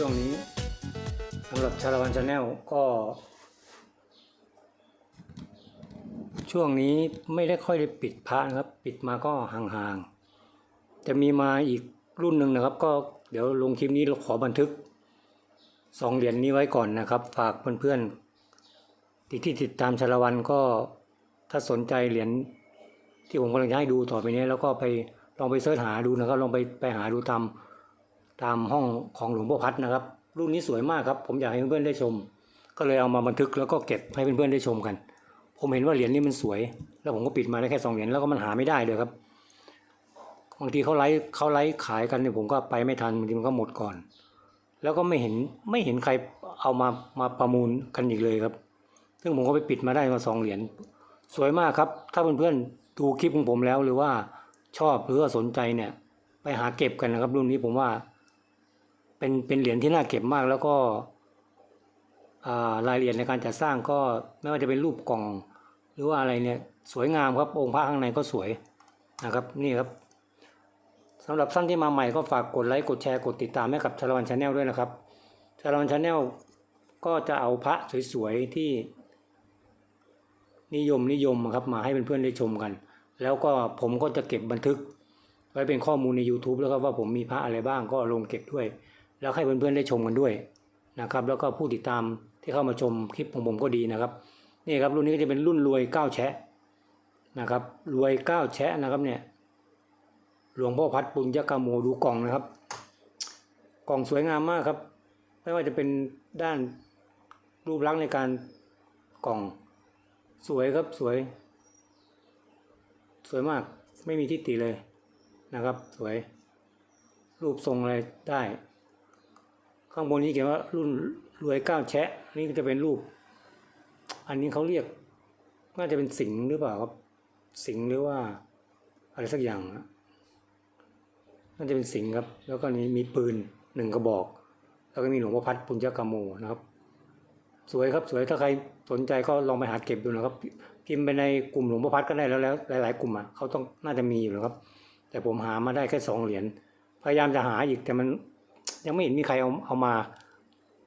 ช่วงนี้สำหรับชาละวันชาแนลก็ ช่วงนี้ไม่ได้ค่อยได้ปิดพระนะครับ ปิดมาก็ห่างๆ จะมีมาอีกรุ่นหนึ่งนะครับ ก็เดี๋ยวลงคลิปนี้เราขอบันทึกสองเหรียญนี้ไว้ก่อนนะครับ ฝากเพื่อนๆที่ที่ติดตามชาละวันก็ถ้าสนใจเหรียญที่ผมกำลังจะให้ดูต่อไปนี้ แล้วก็ไปลองไปเสิร์ชหาดูนะครับ ลองไปไปหาดูตาม ตามห้องของหลวงพ่อพัดนะครับ รุ่นนี้สวยมากครับ ผมอยากให้เพื่อนๆได้ชม ก็เลยเอามาบันทึกแล้วก็เก็บให้เพื่อนๆได้ชมกัน ผมเห็นว่าเหรียญนี้มันสวย แล้วผมก็ปิดมาได้แค่สองเหรียญแล้วก็มันหาไม่ได้เลยครับบางทีเขาไลฟ์เขาไลฟ์ขายกันเนี่ยผมก็ไปไม่ทันบางทีมันก็หมดก่อน แล้วก็ไม่เห็นไม่เห็นใครเอามามาประมูลกันอีกเลยครับ ซึ่งผมก็ไปปิดมาได้มาสองเหรียญสวยมากครับ ถ้าเพื่อนๆดูคลิปของผมแล้วหรือว่าชอบหรือว่าสนใจเนี่ย ไปหาเก็บกันนะครับรุ่นนี้ผมว่า เป็นเป็นเหรียญที่น่าเก็บมากแล้วก็อ่ารายละเอียดในการจัดสร้างก็ไม่ว่าจะเป็นรูปกล่อง หรือว่าอะไรเนี่ยสวยงามครับองค์พระข้างในก็สวยนะครับนี่ครับสำหรับท่านที่มาใหม่ก็ฝากกดไลค์กดแชร์กดติดตามให้กับชาละวันชาแนลด้วยนะครับชาละวันชาแนลก็จะเอาพระสวยๆที่นิยมนิยมครับมาให้เพื่อนๆได้ชมกัน แล้วก็ผมก็จะเก็บบันทึก ไว้เป็นข้อมูลใน YouTube แล้วก็ว่าผมมีพระอะไรบ้างก็ลงเก็บด้วย แล้วให้เพื่อนๆได้ชมกันด้วยนะครับแล้วก็ผู้ติดตามที่เข้ามาชมคลิปของผมก็ดีนะครับนี่ครับรุ่นนี้ก็จะเป็นรุ่นรวยเก้าแชะนะครับรวยเก้าแชะนะครับเนี่ยหลวงพ่อพัดปุญญกาโมดูกล่องนะครับ กล่องสวยงามมากครับไม่ว่าจะเป็นด้านรูปลักษณ์ในการกล่องสวยครับสวย สวยมากไม่มีที่ติเลยนะครับ สวย รูปทรงอะไรได้ ข้างบนนี้เขียนว่ารุ่นรวยก้าวแชะ นี่ก็จะเป็นรูป อันนี้เขาเรียก น่าจะเป็นสิงหรือเปล่าครับ สิงหรือว่า อะไรสักอย่างนะน่าจะเป็นสิงครับ แล้วก็นี้มีปืนหนึ่งกระบอก แล้วก็มีหลวงพ่อพัดปุญญกาโมนะครับ สวยครับสวยถ้าใครสนใจก็ลองไปหาเก็บดูนะครับ พิมพ์ไปในกลุ่มหลวงพ่อพัดก็ได้แล้วแล้วหลาย ๆ กลุ่มอะเขาต้องน่าจะมีอยู่แล้วครับ แต่ผมหามาได้แค่สองเหรียญพยายามจะหาอีกแต่มัน ยังไม่เห็นมีใครเอาเอามา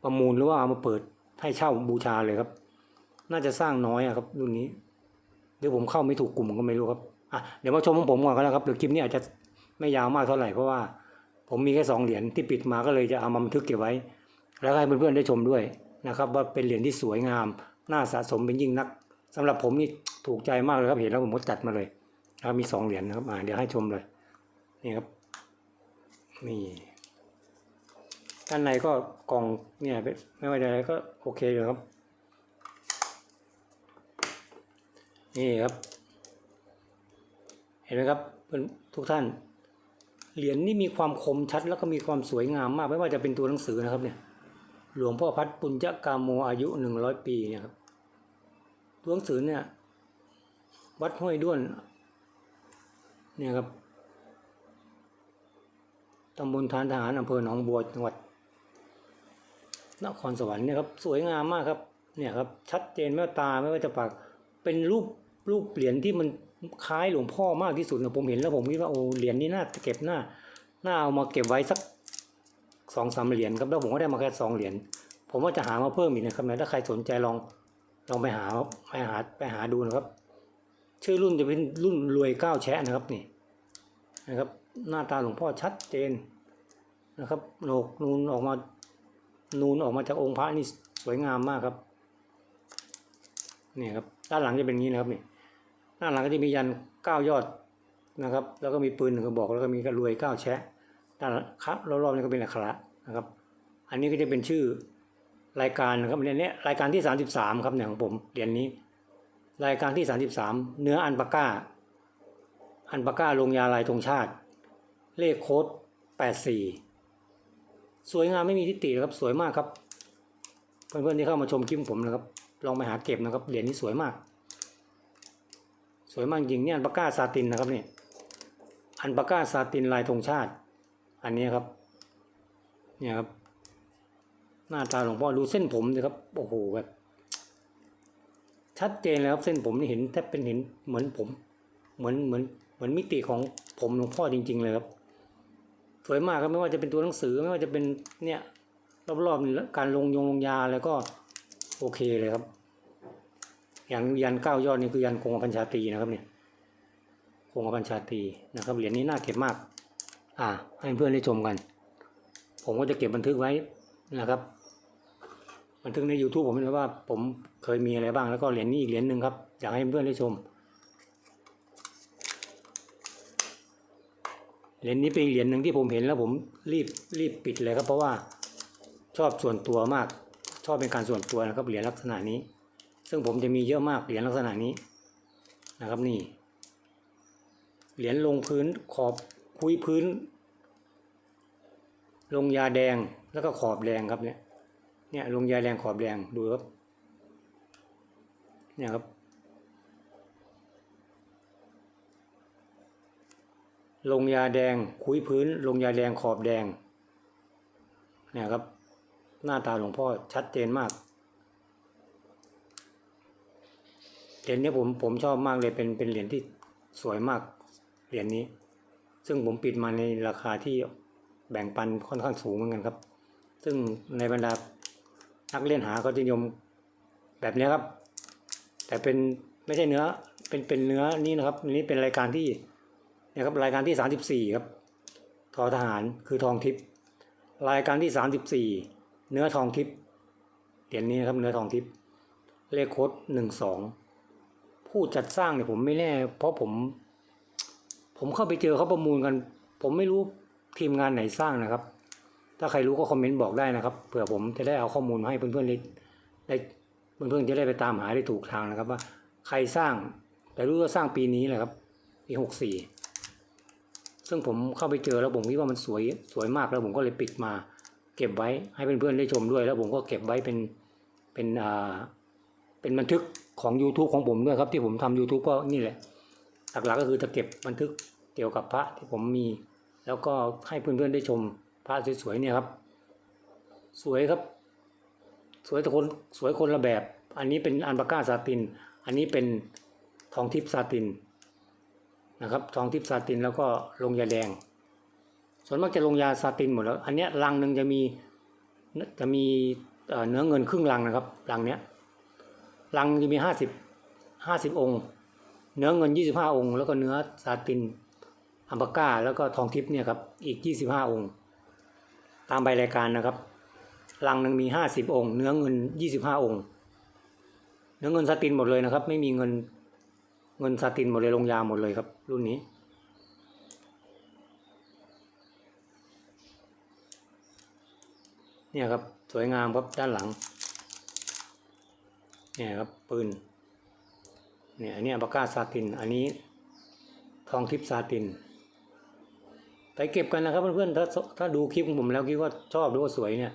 ประมูลหรือว่าเอามาเปิดให้เช่าบูชาเลยครับ น่าจะสร้างน้อยอะครับรุ่นนี้เดี๋ยวผมเข้าไม่ถูกกลุ่มก็ไม่รู้ครับอะเดี๋ยวมาชมของผมก่อนก็แล้วครับเดี๋ยวคลิปนี้อาจจะไม่ยาวมากเท่าไหร่เพราะว่าผมมีแค่สองเหรียญที่ปิดมาก็เลยจะเอามาบันทึกเก็บไว้ แล้วให้เพื่อนๆได้ชมด้วยนะครับ ว่าเป็นเหรียญที่สวยงามน่าสะสมเป็นยิ่งนักสำหรับผมนี่ถูกใจมากเลยครับเห็นแล้วผมก็จัดมาเลยนะครับมีสองเหรียญนะครับอ่าเดี๋ยวให้ชมเลยนี่ครับนี่ ด้านในก็กล่องเนี่ยไม่ว่าจะอะไรก็โอเคเลยครับ นี่ครับ เห็นไหมครับทุกท่าน เหรียญนี่มีความคมชัดแล้วก็มีความสวยงามมาก ไม่ว่าจะเป็นตัวหนังสือนะครับเนี่ย หลวงพ่อพัดปุญญกามโมอายุหนึ่งร้อยปีเนี่ยครับตัวหนังสือเนี่ย วัดห้วยด้วน เนี่ยครับตำบลทานทหารอำเภอหนองบัวจังหวัด นครสวรรค์เนี่ยครับสวยงามมากครับเนี่ยครับชัดเจนแม่ตาไม่ว่าจะปากเป็นรูปรูปเหรียญที่มันคล้ายหลวงพ่อมากที่สุดนะผมเห็นแล้วผมคิดว่าโอ้เหรียญนี้น่าเก็บหน้าน่าเอามาเก็บไว้สักสองสามเหรียญครับแล้วผมก็ได้มาแค่สองเหรียญผมว่าจะหามาเพิ่มอีกนะครับนะถ้าใครสนใจลองลองไปหาไปหาไปหาดูนะครับ ชื่อรุ่นจะเป็นรุ่นรวยเก้าแชะนะครับนี่นะครับ หน้าตาหลวงพ่อชัดเจนนะครับโหนกนูนออกมา นูนออกมาจากองค์พระนี่สวยงามมากครับนี่ครับด้านหลังจะเป็นอย่างนี้นะครับนี่ด้านหลังก็จะมียันเก้ายอดนะครับ แล้วก็มีปืนหนึ่งกระบอกแล้วก็มีกระรวยเก้าแชะด้านครับรอบๆนี่ก็เป็นอักขระนะครับ อันนี้ก็จะเป็นชื่อรายการนะครับเรียญนี้รายการที่สามสิบสามครับเนี่ยของผมเรียญนี้ รายการที่สามสิบสามเนื้ออันปาก้า อันปาก้าลงยาลายธงชาติ เลขโค้ดแปด สวยงามไม่มีทิฏฐิครับสวยมากครับ เพื่อนๆที่เข้ามาชมคลิปผมนะครับ ลองไปหาเก็บนะครับเหรียญนี้สวยมาก สวยมากจริงเนี่ยอันปาก้าซาตินนะครับเนี่ยอันปาก้าซาตินลายธงชาติ อันนี้ครับ เนี่ยครับ หน้าตาหลวงพ่อดูเส้นผมสิครับโอ้โหแบบชัดเจนเลยครับเส้นผมนี่เห็นแทบเป็นเห็นเหมือนผม เหมือนเหมือนเหมือนมิติของผมหลวงพ่อจริง ๆ เลยครับ สวยมากครับไม่ว่าจะเป็นตัวหนังสือไม่ว่าจะเป็นเนี่ยรอบๆนี่การลงยงลงยาอะไรก็โอเคเลยครับ อย่างยันเก้ายอดนี่คือยันคงกระพันชาตีนะครับเนี่ยคงกระพันชาตีนะครับเหรียญนี้น่าเก็บมาก อ่า ให้เพื่อนได้ชมกัน ผมก็จะเก็บบันทึกไว้นะครับ บันทึกใน YouTube ผมนะว่าผมเคยมีอะไรบ้างแล้วก็เหรียญนี้อีกเหรียญหนึ่งครับอยากให้เพื่อนได้ชม เหรียญนี้เป็นเหรียญหนึ่งที่ผมเห็นแล้วผมรีบรีบปิดเลยครับ เพราะว่าชอบส่วนตัวมาก ชอบเป็นการส่วนตัวนะครับเหรียญลักษณะนี้ ซึ่งผมจะมีเยอะมากเหรียญลักษณะนี้นะครับนี่ เหรียญลงพื้นขอบคุยพื้น ลงยาแดงแล้วก็ขอบแดงครับเนี่ยเนี่ยลงยาแดงขอบแดงดูครับเนี่ยครับ ลงยาแดงคุยพื้น ลงยาแดงขอบแดงเนี่ยครับ หน้าตาหลวงพ่อชัดเจนมากเหรียญนี้ผมผมชอบมากเลยเป็นเป็นเหรียญที่สวยมากเหรียญนี้ ซึ่งผมปิดมาในราคาที่แบ่งปันค่อนข้างสูงเหมือนกันครับ ซึ่งในบรรดานักเล่นหาก็จะนิยมแบบนี้ครับ แต่เป็นไม่ใช่เนื้อเป็นเป็นเนื้อนี่นะครับอันนี้เป็นรายการที่ เนี่ยครับรายการที่สามสิบสี่ครับทอทหารคือทองทิพย์รายการที่สามสิบสี่เนื้อทองทิพย์เหรียญนี้นะครับเนื้อทองทิพย์เลขโค้ดหนึ่งสองผู้จัดสร้างเนี่ยผมไม่แน่ เพราะผม ผมเข้าไปเจอเขาประมูลกัน ผมไม่รู้ทีมงานไหนสร้างนะครับ ถ้าใครรู้ก็คอมเมนต์บอกได้นะครับเผื่อผมจะได้เอาข้อมูลมาให้เพื่อนๆได้เพื่อนๆจะได้ไปตามหาได้ถูกทางนะครับว่า ใครสร้างแต่รู้ว่าสร้างปีนี้แหละครับปีหกสี่ ซึ่งผมเข้าไปเจอแล้วผมคิดว่ามันสวยสวยมากแล้วผมก็เลยปิดมา เก็บไว้ให้เพื่อนๆได้ชมด้วย แล้วผมก็เก็บไว้เป็นเป็นอ่าเป็นบันทึกของ YouTube ของผมด้วยครับที่ผมทำ YouTube ก็นี่แหละ หลักๆก็คือจะเก็บบันทึกเกี่ยวกับพระที่ผมมี แล้วก็ให้เพื่อนๆได้ชมพระสวยๆเนี่ยครับ สวยครับ สวยแต่คนสวยคนละแบบ อันนี้เป็นอันปาก้าซาติน อันนี้เป็นทองทิพย์ซาติน นะครับทองทิพซาตินแล้วก็ลงยาแดง ส่วนมากจะลงยาซาตินหมดแล้ว อันเนี้ยลังหนึ่งจะมีจะมีเนื้อเงินครึ่งลังนะครับลังเนี้ยลังจะมีห้าสิบห้าสิบองค์ เนื้อเงินยี่สิบห้าองค์ แล้วก็เนื้อซาตินอัมปาก้าแล้วก็ทองทิพย์เนี่ยครับอีก 25 องค์ ตามใบรายการนะครับลังหนึ่งมี 50 องค์ เนื้อเงิน 25 องค์ เนื้อเงินสตินหมดเลยนะครับ ไม่มีเงินเงินสตินหมดเลยลงยาหมดเลยครับ รุ่นนี้ เนี่ยครับสวยงามครับด้านหลัง เนี่ยครับปืน เนี่ยอันนี้อัปก้าซาติน อันนี้ทองทิพซาติน ไปเก็บกันนะครับเพื่อนๆ ถ้าถ้าดูคลิปของผมแล้วคิดว่าชอบหรือว่าสวยเนี่ย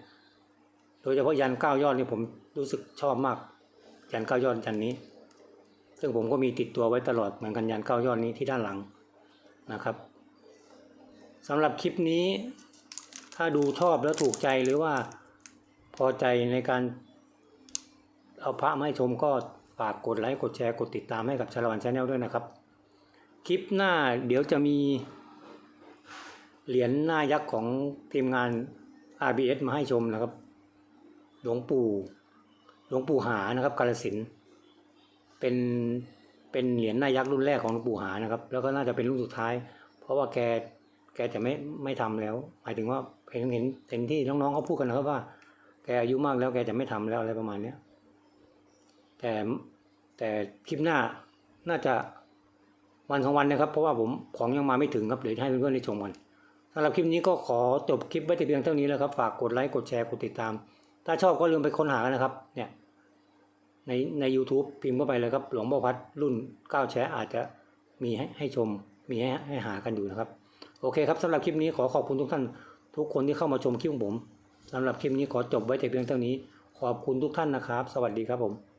โดยเฉพาะยันเก้ายอดนี่ผมรู้สึกชอบมาก ยันเก้ายอดยันนี้ ซึ่งผมก็มีติดตัวไว้ตลอดเหมือนกันยันเก้ายอดนี้ที่ด้านหลังนะครับสำหรับคลิปนี้ถ้าดูชอบแล้วถูกใจหรือว่าพอใจในการเอาพระมาให้ชมก็ฝากกดไลค์กดแชร์กดติดตามให้กับชาลวันชาแนลด้วยนะครับ คลิปหน้าเดี๋ยวจะมีเหรียญหน้ายักษ์ของทีมงาน RBS มาให้ชมนะครับ หลวงปู่ หลวงปู่หานะครับกาลสิน เป็นเป็นเหรียญหน้ายักษ์รุ่นแรกของหลวงปู่หานะครับ แล้วก็น่าจะเป็นรุ่นสุดท้าย เพราะว่าแกแกจะไม่ไม่ทำแล้ว หมายถึงว่าเห็นเห็นเห็นที่น้องๆเขาพูดกันนะครับว่า แกอายุมากแล้วแกจะไม่ทำแล้วอะไรประมาณเนี้ยแต่แต่คลิปหน้าน่าจะวันสองวันนะครับ เพราะว่าผมของยังมาไม่ถึงครับเดี๋ยวให้เพื่อนๆได้ชมกันสำหรับคลิปนี้ก็ขอจบคลิปไว้แต่เพียงเท่านี้แล้วครับ ฝากกดไลค์กดแชร์กดติดตาม ถ้าชอบก็ลืมไปค้นหากันนะครับเนี่ย ในใน u t u b e พิมพ์เข้าไปเลยครับ หลวงพ่อพัดรุ่น9แชอาจจะมีให้ให้ชมมีให้ให้หากันอยู่นะครับ โอเคครับสำหรับคลิปนี้ขอขอบคุณทุกท่าน ทุกคนที่เข้ามาชมคลิปของผมสำหรับคลิปนี้ขอจบไว้แต่เพียงเท่านี้ ขอบคุณทุกท่านนะครับ สวัสดีครับผม